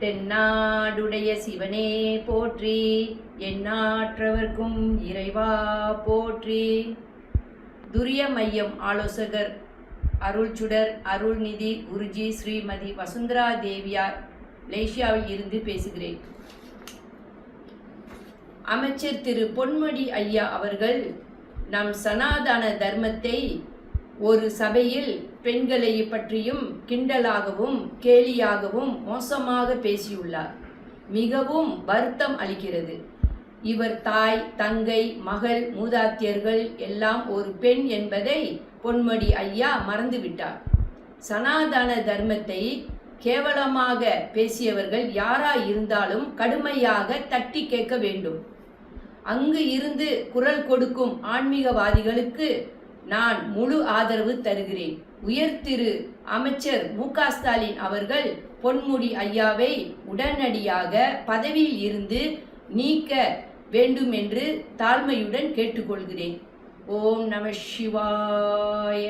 தென்னாடுடைய சிவனே போற்றி எண்ணாற்றவர்க்கும் இறைவா போற்றி. துரிய மையம் ஆலோசகர் அருள்சுடர் அருள்நிதி குருஜி ஸ்ரீமதி வசுந்தரா தேவியார் மலேசியாவில் இருந்து பேசுகிறேன். அமைச்சர் திரு பொன்மடி ஐயா அவர்கள் நம் சனாதன தர்மத்தை ஒரு சபையில் பெண்களை பற்றியும் கிண்டலாகவும் கேலியாகவும் மோசமாக பேசியுள்ளார். மிகவும் வருத்தம் அளிக்கிறது. இவர் தாய் தங்கை மகள் மூதாத்தியர்கள் எல்லாம் ஒரு பெண் என்பதை பொன்மடி ஐயா மறந்துவிட்டார். சனாதன தர்மத்தை கேவலமாக பேசியவர்கள் யாரா இருந்தாலும் கடுமையாக தட்டி கேட்க வேண்டும். அங்கு இருந்து குரல் கொடுக்கும் ஆன்மீகவாதிகளுக்கு நான் முழு ஆதரவு தருகிறேன். உயர்திரு அமைச்சர் மு க ஸ்டாலின் அவர்கள் பொன்முடி ஐயாவை உடனடியாக பதவியில் இருந்து நீக்க வேண்டும் என்று தாழ்மையுடன் கேட்டுக்கொள்கிறேன். ஓம் நம சிவாய.